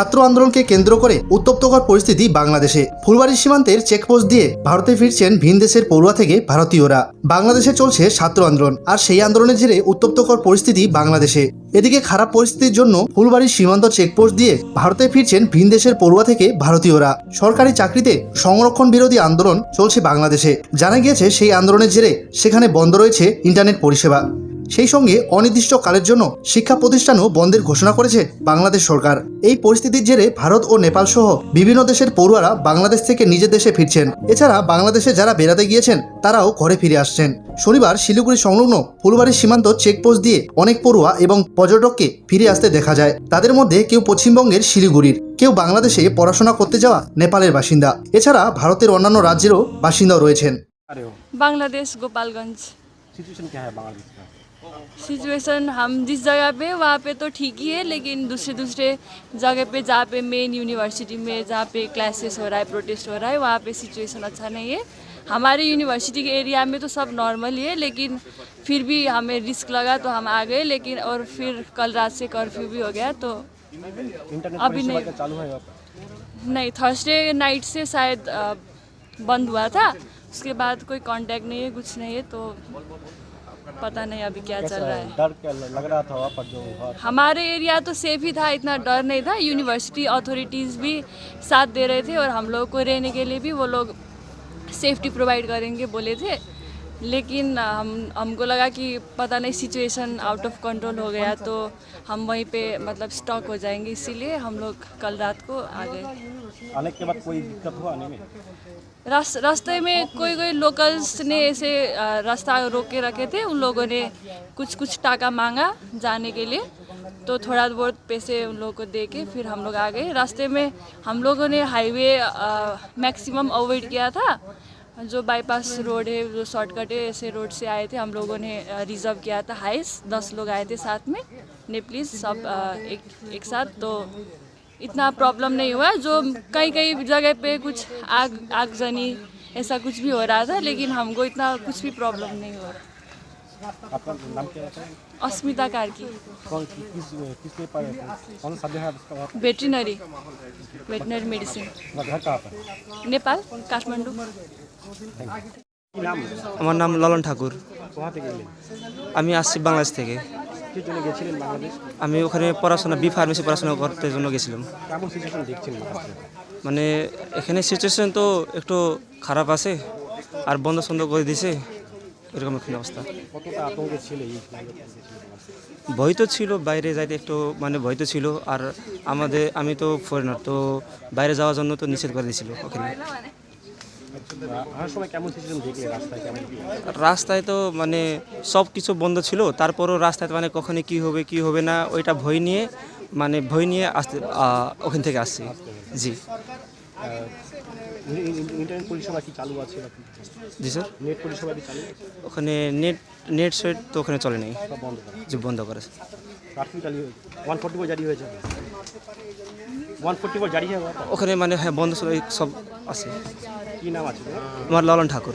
ছাত্র আন্দোলনকে কেন্দ্র করে উত্তপ্তকর পরিস্থিতি বাংলাদেশে। ফুলবাড়ির সীমান্তের চেকপোস্ট দিয়ে ভারতে ফিরছেন ভিন দেশের পড়ুয়া থেকে ভারতীয়রা। বাংলাদেশে চলছে ছাত্র আন্দোলন, আর সেই আন্দোলনের জেরে উত্তপ্তকর পরিস্থিতি বাংলাদেশে। এদিকে খারাপ পরিস্থিতির জন্য ফুলবাড়ির সীমান্ত চেকপোস্ট দিয়ে ভারতে ফিরছেন ভিন দেশের পড়ুয়া থেকে ভারতীয়রা। সরকারি চাকরিতে সংরক্ষণ বিরোধী আন্দোলন চলছে বাংলাদেশে। জানা গিয়েছে, সেই আন্দোলনের জেরে সেখানে বন্ধ রয়েছে ইন্টারনেট পরিষেবা। সেই সঙ্গে অনির্দিষ্টকালের জন্য শিক্ষা প্রতিষ্ঠানও বন্ধের ঘোষণা করেছে বাংলাদেশ সরকার। এই পরিস্থিতির জেরে ভারত ও নেপাল সহ বিভিন্ন দেশের পড়ুয়ারা বাংলাদেশ থেকে নিজের দেশে ফিরছেন। এছাড়া বাংলাদেশে যারা বেড়াতে গিয়েছেন, তারাও ঘরে ফিরে আসছেন। শনিবার শিলিগুড়ি সংলগ্ন ফুলবাড়ির সীমান্ত চেকপোস্ট দিয়ে অনেক পড়ুয়া এবং পর্যটককে ফিরে আসতে দেখা যায়। তাদের মধ্যে কেউ পশ্চিমবঙ্গের শিলিগুড়ির, কেউ বাংলাদেশে পড়াশোনা করতে যাওয়া নেপালের বাসিন্দা। এছাড়া ভারতের অন্যান্য রাজ্যেরও বাসিন্দা রয়েছেন। বাংলাদেশ, গোপালগঞ্জ। सिचुएशन क्या है बांग्लादेश का सिचुएशन हम जिस जगह पे वहाँ पे तो ठीक ही है लेकिन दूसरे दूसरे जगह पे जहाँ पे मेन यूनिवर्सिटी में जहाँ पे क्लासेस हो रहा है प्रोटेस्ट हो रहा है वहाँ पे सिचुएशन अच्छा नहीं है। हमारे यूनिवर्सिटी के एरिया में तो सब नॉर्मल ही है लेकिन फिर भी हमें रिस्क लगा तो हम आ गए लेकिन और फिर कल रात से कर्फ्यू भी हो गया तो अभी नहीं। चालू नहीं थर्सडे नाइट से शायद बंद हुआ था। उसके बाद कोई कांटेक्ट नहीं है कुछ नहीं है तो पता नहीं अभी क्या चल रहा है? डर क्या लग रहा था वहाँ पर जो हमारे एरिया तो सेफ़ ही था इतना डर नहीं था। यूनिवर्सिटी अथॉरिटीज़ भी साथ दे रहे थे और हम लोग को रहने के लिए भी वो लोग सेफ्टी प्रोवाइड करेंगे बोले थे। लेकिन हम हमको लगा कि पता नहीं सिचुएशन आउट ऑफ़ कंट्रोल हो गया तो हम वहीं पे मतलब स्टॉक हो जाएँगे इसीलिए हम लोग कल रात को आ गए आने के बाद कोई दिक्कत हुआ आने में? रास, रास्ते में कोई कोई लोकल्स ने ऐसे रास्ता रोक के रखे थे उन लोगों ने कुछ कुछ टाका मांगा जाने के लिए तो थोड़ा बहुत पैसे उन लोगों को दे के फिर हम लोग आ गए रास्ते में हम लोगों ने हाईवे मैक्सिमम अवॉइड किया था जो बाईपास रोड है जो शॉर्टकट है ऐसे रोड से आए थे हम लोगों ने रिज़र्व किया था हाइस दस लोग आए थे साथ में ने प्लीज़ सब एक एक साथ तो इतना प्रॉब्लम नहीं हुआ जो कई कई जगह पे कुछ आग आगजनी ऐसा कुछ भी हो रहा था लेकिन हमको इतना कुछ भी प्रॉब्लम नहीं हुआ। अस्मिता कार्की। की veterinary veterinary medicine Nepal Kathmandu. আমার নাম ললন ঠাকুর। আমি আসছি বাংলাদেশ থেকে। আমি ওখানে পড়াশোনা বি ফার্মেসি পড়াশোনা করতে জন্য গেছিলাম। মানে এখানে সিচুয়েশন তো একটু খারাপ আছে, আর বন্ধ সন্ধ করে দিছে, এরকম এখানে অবস্থা? ভয় তো ছিল, বাইরে যাইতে একটু মানে ভয় তো ছিল, আর আমাদের, আমি তো ফরেনার তো বাইরে যাওয়ার জন্য তো নিষেধ করে দিয়েছিল ওখানে। রাস্তায় তো মানে সব কিছু বন্ধ ছিল তারপরও রাস্তায় মানে কখনই কি হবে কি হবে না ওইটা ভয় নিয়ে মানে ভয় নিয়ে আসতে ওখান থেকে আসছি। জি। ইন- ইন- ইন্টারনেট পরিষেবা কি চালু আছে? জি স্যার? নেট পরিষেবা কি চালু ওখানে নেট নেট সেট তো ওখানে চলে নাই। বন্ধ করা। বন্ধ করেছে কার্ফিউ চালু ওয়ান ফোর্টি জারি হয়েছে। ওখানে মানে হ্যাঁ বন্ধ সব- সব আছে। কি নাম আছে আমার লালন ঠাকুর।